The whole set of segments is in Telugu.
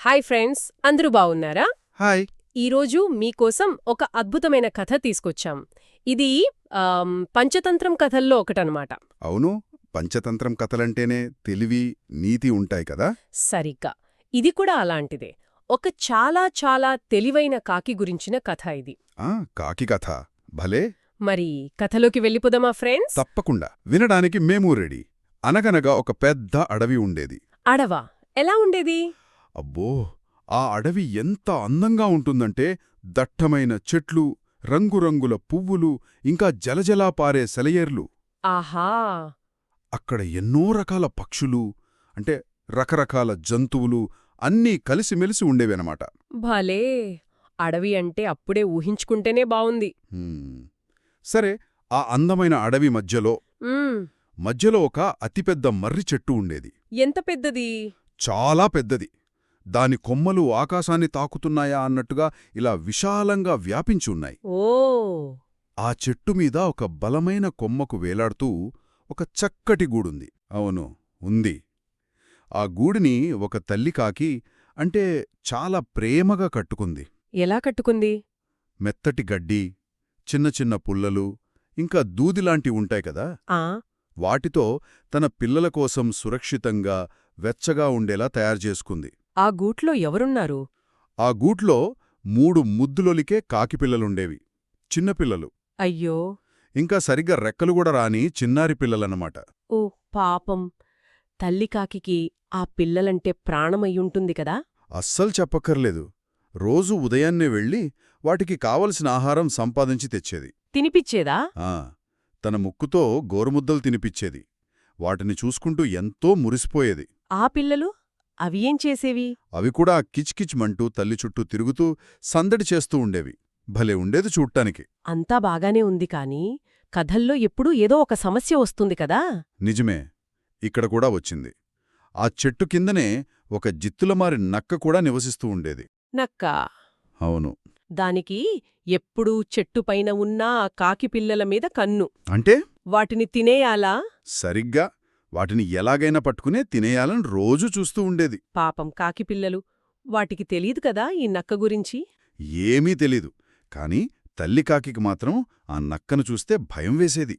హాయ్ ఫ్రెండ్స్ అందరూ బావున్నారా హాయ్. ఈరోజు మీకోసం ఒక అద్భుతమైన కథ తీసుకొచ్చాం. ఇది పంచతంత్రం కథల్లో ఒకటనమాట. అవును పంచతంత్రం కథలంటేనే తెలివి నీతి ఉంటాయి కదా? సరిగ్గా. ఇది కూడా అలాంటిదే. ఒక చాలా చాలా తెలివైన కాకి గురించిన కథ ఇది. ఆ కాకి కథ. భలే! మరి కథలోకి వెళ్ళిపోదామా ఫ్రెండ్స్? తప్పకుండా. వినడానికి మేము రెడీ. అనగనగా ఒక పెద్ద అడవి ఉండేది. అడవా? ఎలా ఉండేది? అబ్బో ఆ అడవి ఎంత అందంగా ఉంటుందంటే దట్టమైన చెట్లు రంగురంగుల పువ్వులు ఇంకా జలజలా పారే సెలయేర్లు. ఆహా! అక్కడ ఎన్నో రకాల పక్షులు అంటే రకరకాల జంతువులు అన్నీ కలిసిమెలిసి ఉండేవన్నమాట. భలే! అడవి అంటే అప్పుడే ఊహించుకుంటేనే బావుంది. సరే ఆ అందమైన అడవి మధ్యలో మధ్యలో ఒక అతిపెద్ద మర్రి చెట్టు ఉండేది. ఎంత పెద్దది? చాలా పెద్దది. దాని కొమ్మలు ఆకాశాన్ని తాకుతున్నాయా అన్నట్టుగా ఇలా విశాలంగా వ్యాపించి ఉన్నాయి. ఓ! ఆ చెట్టు మీద ఒక బలమైన కొమ్మకు వేలాడుతూ ఒక చక్కటి గూడుంది. అవును ఉంది. ఆ గూడిని ఒక తల్లి కాకి అంటే చాలా ప్రేమగా కట్టుకుంది. ఎలా కట్టుకుంది? మెత్తటి గడ్డి చిన్న చిన్న పుల్లలు ఇంకా దూదిలాంటి ఉంటాయి కదా. వాటితో తన పిల్లల కోసం సురక్షితంగా వెచ్చగా ఉండేలా తయారుచేసుకుంది ఆ గూట్లో ఎవరున్నారు? ఆ గూట్లో మూడు ముద్దులొలికే కాకిపిల్లలుండేవి చిన్నపిల్లలు అయ్యో! ఇంకా సరిగ్గా రెక్కలు కూడా రాని చిన్నారి పిల్లలన్నమాట. ఓ పాపం! తల్లి కాకికి ఆ పిల్లలంటే ప్రాణమయ్యుంటుంది కదా? అస్సలు చెప్పక్కర్లేదు. రోజు ఉదయాన్నే వెళ్ళి వాటికి కావలసిన ఆహారం సంపాదించి తెచ్చేది. తినిపిచ్చేదా? ఆ! తన ముక్కుతో గోరుముద్దలు తినిపిచ్చేది. వాటిని చూసుకుంటూ ఎంతో మురిసిపోయేది. ఆ పిల్లలు? అవి ఏం చేసేవి? అవి కూడా కిచ్కిచ్మంటూ తల్లి చుట్టూ తిరుగుతూ సందడి చేస్తూ ఉండేవి. భలే ఉండేది చూడ్టానికి అంతా బాగానే ఉంది కాని కథల్లో ఎప్పుడూ ఏదో ఒక సమస్య వస్తుంది కదా? నిజమే. ఇక్కడ కూడా వచ్చింది. ఆ చెట్టు కిందనే ఒక జిత్తులమారి నక్క కూడా నివసిస్తూ ఉండేది. నక్క? అవును. దానికి ఎప్పుడూ చెట్టుపైన ఉన్న ఆ కాకి పిల్లల మీద కన్ను. అంటే? వాటిని తినేయాలా? సరిగ్గా వాటిని ఎలాగైనా పట్టుకునే తినేయాలని రోజూ చూస్తూ ఉండేది. పాపం కాకి పిల్లలు వాటికి తెలీదు కదా ఈ నక్క గురించి? ఏమీ తెలీదు. కాని తల్లి కాకికి మాత్రం ఆ నక్కను చూస్తే భయం వేసేది.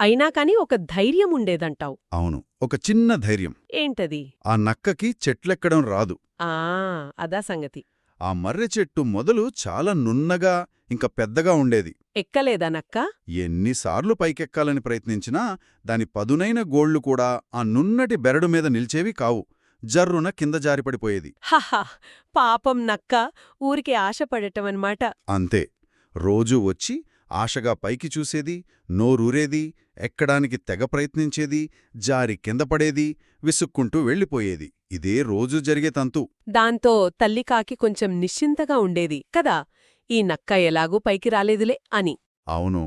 అయినా కాని ఒక ధైర్యం ఉండేదంటావు. అవును ఒక చిన్న ధైర్యం. ఏంటది? ఆ నక్కకి చెట్లెక్కడం రాదు. ఆ అదా సంగతి. ఆ మర్రె చెట్టు మొదలు చాలా నున్నగా ఇంకా పెద్దగా ఉండేది. ఎక్కలేదా నక్క ఎన్నిసార్లు పైకెక్కాలని ప్రయత్నించినా దాని పదునైన గోళ్ళు కూడా ఆ నున్నటి బెరడు మీద నిల్చేవి కావు. జర్రున కింద జారిపడిపోయేది. హహ! పాపం నక్క! ఊరికి ఆశపడటమన్నమాట అంతే. రోజూ వచ్చి ఆశగా పైకి చూసేది నోరూరేది ఎక్కడానికి తెగ ప్రయత్నించేది జారి కింద పడేది విసుక్కుంటూ వెళ్ళిపోయేది. ఇదే రోజూ జరిగే తంతు. దాంతో తల్లికాకి కొంచెం నిశ్చింతగా ఉండేది. కదా! ఈ నక్క ఎలాగూ పైకి రాలేదులే అని. అవును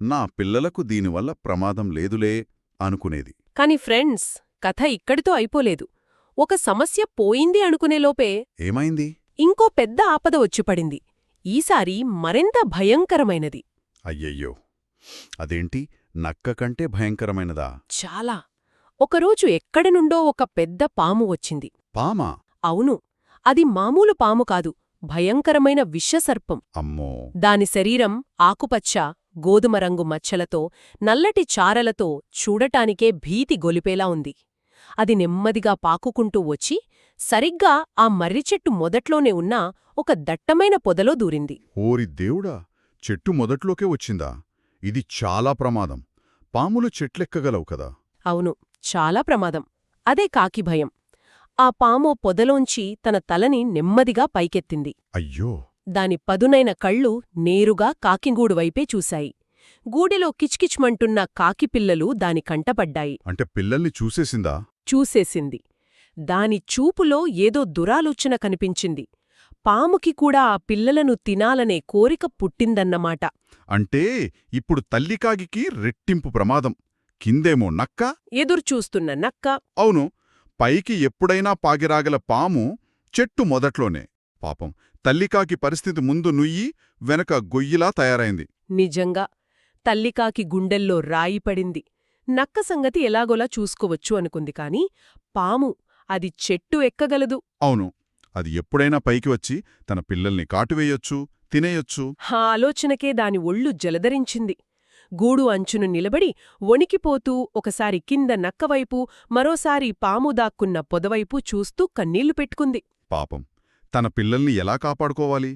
నా పిల్లలకు దీనివల్ల ప్రమాదం లేదులే అనుకునేది. కాని ఫ్రెండ్స్ కథ ఇక్కడితో అయిపోలేదు. ఒక సమస్య పోయింది అనుకునేలోపే ఏమైంది? ఇంకో పెద్ద ఆపద వచ్చిపడింది. ఈసారి మరింత భయంకరమైనది. అయ్యయ్యో! అదేంటి? నక్క కంటే భయంకరమైనదా? చాలా. ఒకరోజు ఎక్కడినుండో ఒక పెద్ద పాము వచ్చింది. పామా? అవును అది మామూలు పాము కాదు. భయంకరమైన విషసర్పం అమ్మో. దాని శరీరం ఆకుపచ్చ గోధుమ రంగు మచ్చలతో నల్లటి చారలతో చూడటానికే భీతి గొలిపేలా ఉంది. అది నెమ్మదిగా పాకుకుంటూ వచ్చి సరిగ్గా ఆ మర్రిచెట్టు మొదట్లోనే ఉన్న ఒక దట్టమైన పొదలో దూరింది. ఓరి దేవుడా చెట్టు మొదట్లోకే వచ్చిందా? ఇది చాలా ప్రమాదం. పాములు చెట్లెక్కగలవు కదా? అవును చాలా ప్రమాదం. అదే కాకి భయం. ఆ పాము పొదలోంచి తన తలని నెమ్మదిగా పైకెత్తింది. అయ్యో! దాని పదునైన కళ్ళు నేరుగా కాకిగూడు వైపే చూశాయి. గూడెలో కిచ్కిచ్మంటున్న కాకిపిల్లలు దాని కంటపడ్డాయి. అంటే పిల్లల్ని చూసేసిందా? చూసేసింది. దాని చూపులో ఏదో దురాలోచన కనిపించింది. పాముకి కూడా ఆ పిల్లలను తినాలనే కోరిక పుట్టిందన్నమాట. అంటే ఇప్పుడు తల్లికాగికి రెట్టింపు ప్రమాదం. కిందేమో నక్క? ఎదుర్చూస్తున్న నక్క. అవును పైకి ఎప్పుడైనా పాగిరాగల పాము చెట్టు మొదట్లోనే. పాపం తల్లికాకి పరిస్థితి ముందు నుయ్యి వెనక గొయ్యిలా తయారైంది. నిజంగా తల్లికాకి గుండెల్లో రాయి పడింది. నక్క సంగతి ఎలాగోలా చూసుకోవచ్చు అనుకుంది కాని పాము అది చెట్టు ఎక్కగలదు. అవును అది ఎప్పుడైనా పైకి వచ్చి తన పిల్లల్ని కాటువేయొచ్చు తినేయొచ్చు. ఆ ఆలోచనకే దాని ఒళ్ళు జలధరించింది. గూడు అంచును నిలబడి వణికిపోతూ ఒకసారి కింద నక్కవైపు మరోసారి పాము దాక్కున్న పొదవైపు చూస్తూ కన్నీళ్ళు పెట్టుకుంది. పాపం. తన పిల్లల్ని ఎలా కాపాడుకోవాలి?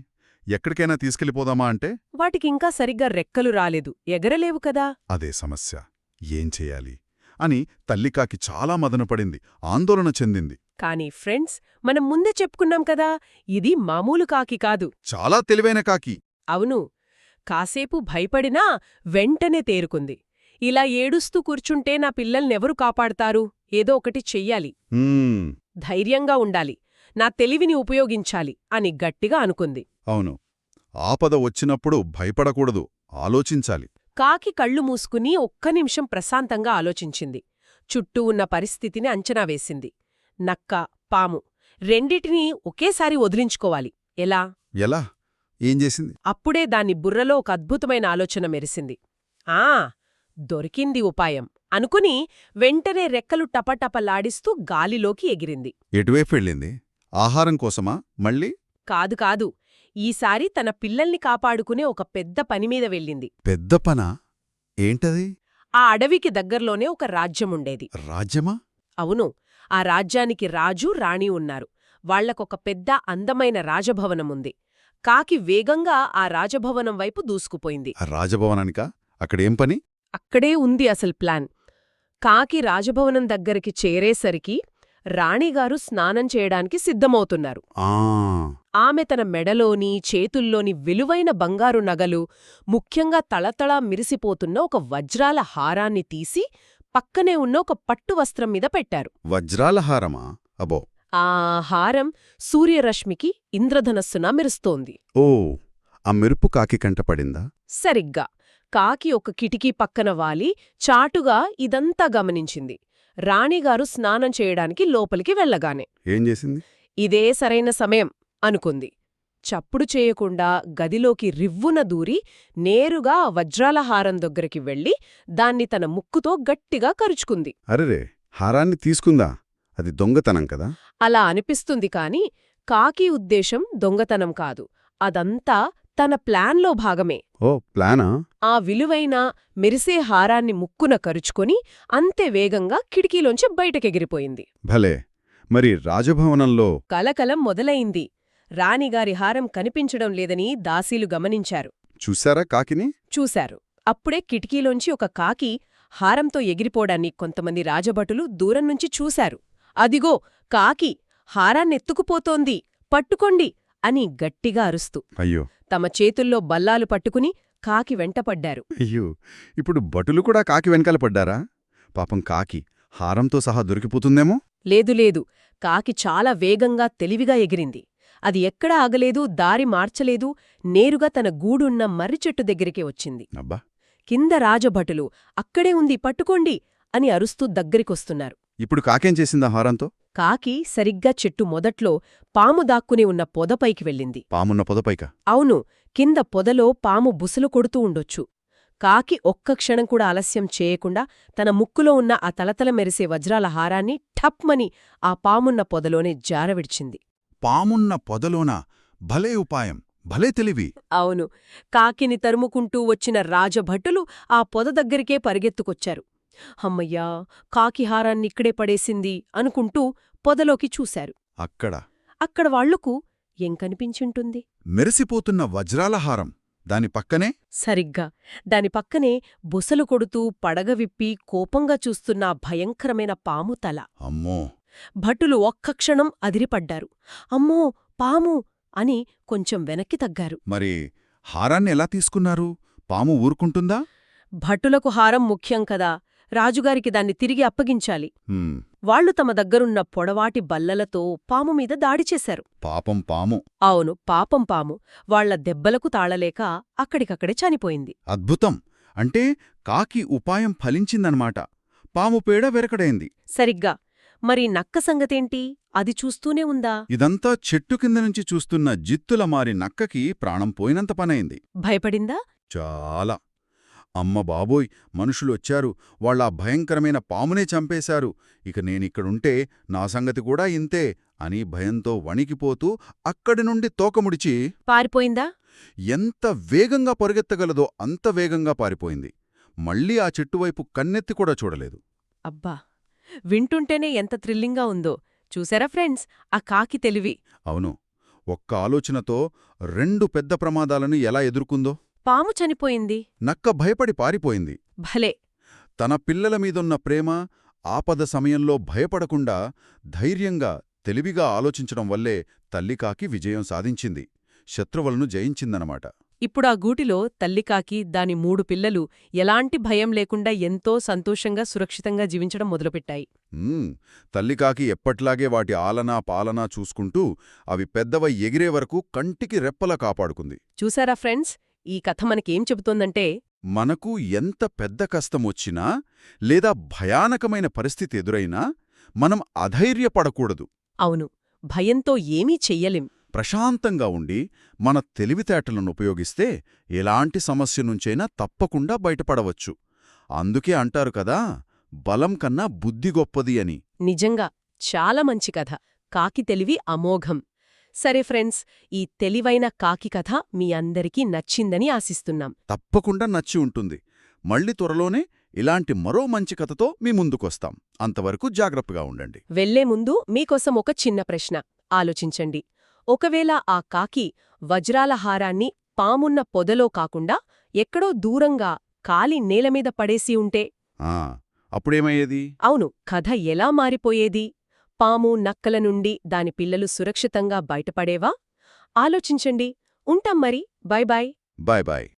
ఎక్కడికైనా తీసుకెళ్ళిపోదామా అంటే? వాటికింకా సరిగ్గా రెక్కలు రాలేదు. ఎగరలేవు కదా? అదే సమస్య. ఏం చేయాలి? అని తల్లికాకి చాలా మదనపడింది ఆందోళన చెందింది. కానీ ఫ్రెండ్స్ మనం ముందే చెప్పుకున్నాం కదా ఇది మామూలు కాకి కాదు. చాలా తెలివైన కాకి. అవును. కాసేపు భయపడినా వెంటనే తేరుకుంది. ఇలా ఏడుస్తూ కూర్చుంటే నా పిల్లల్నెవరు కాపాడతారు? ఏదో ఒకటి చెయ్యాలి. "హ్మ్, ధైర్యంగా ఉండాలి. నా తెలివిని ఉపయోగించాలి అని గట్టిగా అనుకుంది. అవును. ఆపద వచ్చినప్పుడు భయపడకూడదు. ఆలోచించాలి. కాకి కళ్ళు మూసుకుని ఒక్క నిమిషం ప్రశాంతంగా ఆలోచించింది. చుట్టూ ఉన్న పరిస్థితిని అంచనా వేసింది. నక్క పాము రెండిటినీ ఒకేసారి వదిలించుకోవాలి. ఎలా? ఎలా? ఏం చేసింది? అప్పుడే దాని బుర్రలో ఒక అద్భుతమైన ఆలోచన మెరిసింది. ఆ దొరికింది ఉపాయం అనుకుని వెంటనే రెక్కలు టపటపలాడిస్తూ గాలిలోకి ఎగిరింది. ఎటువైపు వెళ్ళింది? ఆహారం కోసమా? మళ్ళీ? కాదు కాదు ఈసారి తన పిల్లల్ని కాపాడుకునే ఒక పెద్ద పనిమీద వెళ్ళింది. పెద్ద పనా? ఏంటది? ఆ అడవికి దగ్గర్లోనే ఒక రాజ్యముండేది రాజ్యమా? అవును ఆ రాజ్యానికి రాజు రాణి ఉన్నారు. వాళ్ళకొక పెద్ద అందమైన రాజభవనముంది. కాకి వేగంగా ఆ రాజభవనం వైపు దూసుకుపోయింది. ఆ రాజభవనానికా? అక్కడేం పని? అక్కడే ఉంది అసలు ప్లాన్. కాకి రాజభవనం దగ్గరికి చేరేసరికి రాణిగారు స్నానం చేయడానికి సిద్ధమవుతున్నారు. ఆ. ఆమె తన మెడలోని చేతుల్లోని విలువైన బంగారు నగలు ముఖ్యంగా తళతళా మిరిసిపోతున్న ఒక వజ్రాల హారాన్ని తీసి పక్కనే ఉన్న ఒక పట్టు వస్త్రం మీద పెట్టారు. వజ్రాల హారమా? అబో ఆ హారం సూర్యరశ్మికి ఇంద్రధనస్సున మెరుస్తోంది. ఓ ఆ మెరుపు కాకి కంటపడిందా సరిగ్గా. కాకి ఒక కిటికీ పక్కన వాలి చాటుగా ఇదంతా గమనించింది. రాణిగారు స్నానం చేయడానికి లోపలికి వెళ్ళగానే. ఏం చేసింది? ఇదే సరైన సమయం అనుకుంది. చప్పుడు చేయకుండా గదిలోకి రివ్వున దూరి నేరుగా ఆ వజ్రాల హారం దగ్గరికి వెళ్ళి దాన్ని తన ముక్కుతో గట్టిగా కరుచుకుంది. అరెరే హారాన్ని తీసుకుందా? అది దొంగతనం కదా? అలా అనిపిస్తుంది కాని కాకి ఉద్దేశం దొంగతనం కాదు. అదంతా తన ప్లాన్లో భాగమే. ఓ ప్లానా? ఆ విలువైన మెరిసే హారాన్ని ముక్కున కరుచుకొని అంతే వేగంగా కిటికీలోంచి బయటకెగిరిపోయింది. భలే! మరి రాజభవనంలో కలకలం మొదలైంది. రాణిగారి హారం కనిపించడం లేదని దాసీలు గమనించారు. చూశారా కాకిని? చూశారు. అప్పుడే కిటికీలోంచి ఒక కాకి హారంతో ఎగిరిపోవడాన్ని కొంతమంది రాజభటులు దూరం నుంచి చూశారు. అదిగో కాకి హారాన్నెత్తుకుపోతోంది పట్టుకోండి అని గట్టిగా అరుస్తూ. అయ్యో. తమ చేతుల్లో బల్లాలు పట్టుకుని కాకి వెంటపడ్డారు. అయ్యో ఇప్పుడు భటులు కూడా కాకి వెనకాల పడ్డారా? పాపం కాకి హారంతో సహా దొరికిపోతుందేమో? లేదు లేదు కాకి చాలా వేగంగా తెలివిగా ఎగిరింది. అది ఎక్కడా ఆగలేదు దారి మార్చలేదు నేరుగా తన గూడున్న మర్రిచెట్టు దగ్గరికి వచ్చింది. అబ్బా. కింద రాజభటులు అక్కడే ఉంది పట్టుకోండి అని అరుస్తూ దగ్గరికొస్తున్నారు. ఇప్పుడు కాకేం చేసిందా హారంతో? కాకి సరిగ్గా చెట్టు మొదట్లో పాము దాక్కుని ఉన్న పొదపైకి వెళ్ళింది. పామున్న పొదపైక? అవును కింద పొదలో పాము బుసలు కొడుతూ ఉండొచ్చు. కాకి ఒక్క క్షణం కూడా ఆలస్యం చేయకుండా తన ముక్కులో ఉన్న ఆ తలతల మెరిసే వజ్రాల హారాన్ని ఠప్మని ఆ పామున్న పొదలోనే జారవిడిచింది. పామున్న పొదలోన భలే ఉపాయం భలే తెలివి. అవును కాకిని తరుముకుంటూ వచ్చిన రాజభటులు ఆ పొద దగ్గరికే పరిగెత్తుకొచ్చారు. హమ్మయ్యా కాకి హారాన్నిక్కడే పడేసింది అనుకుంటూ పొదలోకి చూశారు. అక్కడ. అక్కడ వాళ్ళకు ఏం కనిపించుంటుంది మెరిసిపోతున్న వజ్రాల హారం దాని పక్కనే? సరిగ్గా. దాని పక్కనే బుసలు కొడుతూ పడగ విప్పి కోపంగా చూస్తున్న భయంకరమైన పాము తల. అమ్మో. భటులు ఒక్క క్షణం అదిరిపడ్డారు. అమ్మో పాము! అని కొంచెం వెనక్కి తగ్గారు. మరి హారాన్ని ఎలా తీసుకున్నారు? పాము ఊరుకుంటుందా? భటులకు హారం ముఖ్యం కదా. రాజుగారికి దాన్ని తిరిగి అప్పగించాలి. వాళ్ళు తమ దగ్గరున్న పొడవాటి బల్లలతో పాము మీద దాడి చేశారు. పాపం పాము. అవును పాపం పాము. వాళ్ళ దెబ్బలకు తాళలేక అక్కడికక్కడే చనిపోయింది. అద్భుతం! అంటే కాకి ఉపాయం ఫలించిందన్నమాట పాము పేడ వెరకడైంది. సరిగ్గా. మరి నక్క సంగతేంటి? అది చూస్తూనే ఉందా? ఇదంతా చెట్టు కింద నుంచి చూస్తున్న జిత్తుల మారి నక్కకి ప్రాణం పోయినంత పనైంది. భయపడిందా? చాలా. అమ్మ బాబోయ్ మనుషులొచ్చారు. వాళ్ళ భయంకరమైన పామునే చంపేశారు. ఇక నేనిక్కడుంటే నా సంగతి కూడా ఇంతే అని భయంతో వణికిపోతూ అక్కడి నుండి తోకముడిచి పారిపోయిందా? ఎంత వేగంగా పరుగెత్తగలదో అంత వేగంగా పారిపోయింది. మళ్ళీ ఆ చెట్టువైపు కన్నెత్తి కూడా చూడలేదు. అబ్బా! వింటుంటేనే ఎంత థ్రిల్లింగ్గా ఉందో. చూసారా ఫ్రెండ్స్? ఆ కాకి తెలివి. అవును. ఒక్క ఆలోచనతో రెండు పెద్ద ప్రమాదాలను ఎలా ఎదుర్కొందో. పాము చనిపోయింది. నక్క భయపడి పారిపోయింది. భలే! తన పిల్లల మీదున్న ప్రేమ ఆపద సమయంలో భయపడకుండా ధైర్యంగా తెలివిగా ఆలోచించడం వల్లే తల్లికాకి విజయం సాధించింది. శత్రువులను జయించిందనమాట ఇప్పుడు ఆ గూటిలో తల్లికాకి దాని మూడు పిల్లలు ఎలాంటి భయం లేకుండా ఎంతో సంతోషంగా సురక్షితంగా జీవించడం మొదలుపెట్టాయి. తల్లికాకి ఎప్పట్లాగే వాటి ఆలనా పాలనా చూసుకుంటూ అవి పెద్దవై ఎగిరే వరకు కంటికి రెప్పలా కాపాడుకుంది. చూసారా ఫ్రెండ్స్? ఈ కథ మనకేం చెబుతోందంటే మనకు ఎంత పెద్ద కష్టమొచ్చినా లేదా భయానకమైన పరిస్థితి ఎదురైనా మనం అధైర్యపడకూడదు. అవును భయంతో ఏమీ చెయ్యలేం. ప్రశాంతంగా ఉండి మన తెలివితేటలను ఉపయోగిస్తే ఎలాంటి సమస్య నుంచైనా తప్పకుండా బయటపడవచ్చు. అందుకే అంటారు కదా బలం కన్నా బుద్ధి గొప్పది అని. నిజంగా చాలా మంచి కథ. కాకి తెలివి అమోఘం. సరే ఫ్రెండ్స్ ఈ తెలివైన కాకి కథ మీ అందరికీ నచ్చిందని ఆశిస్తున్నాం. తప్పకుండా నచ్చి ఉంటుంది. మళ్ళీ త్వరలోనే ఇలాంటి మరో మంచి కథతో మీ ముందుకొస్తాం. అంతవరకు జాగ్రత్తగా ఉండండి. వెళ్ళే ముందు మీకోసం ఒక చిన్న ప్రశ్న. ఆలోచించండి. ఒకవేళ ఆ కాకి వజ్రాల హారాన్ని పామున్న పొదలో కాకుండా ఎక్కడో దూరంగా కాలి నేలమీద పడేసి ఉంటే? ఆ అప్పుడేమయ్యేది? అవును కథ ఎలా మారిపోయేది? పాము నక్కల నుండి దాని పిల్లలు సురక్షితంగా బయటపడేవా? ఆలోచించండి. ఉంటాం మరి. Bye bye bye bye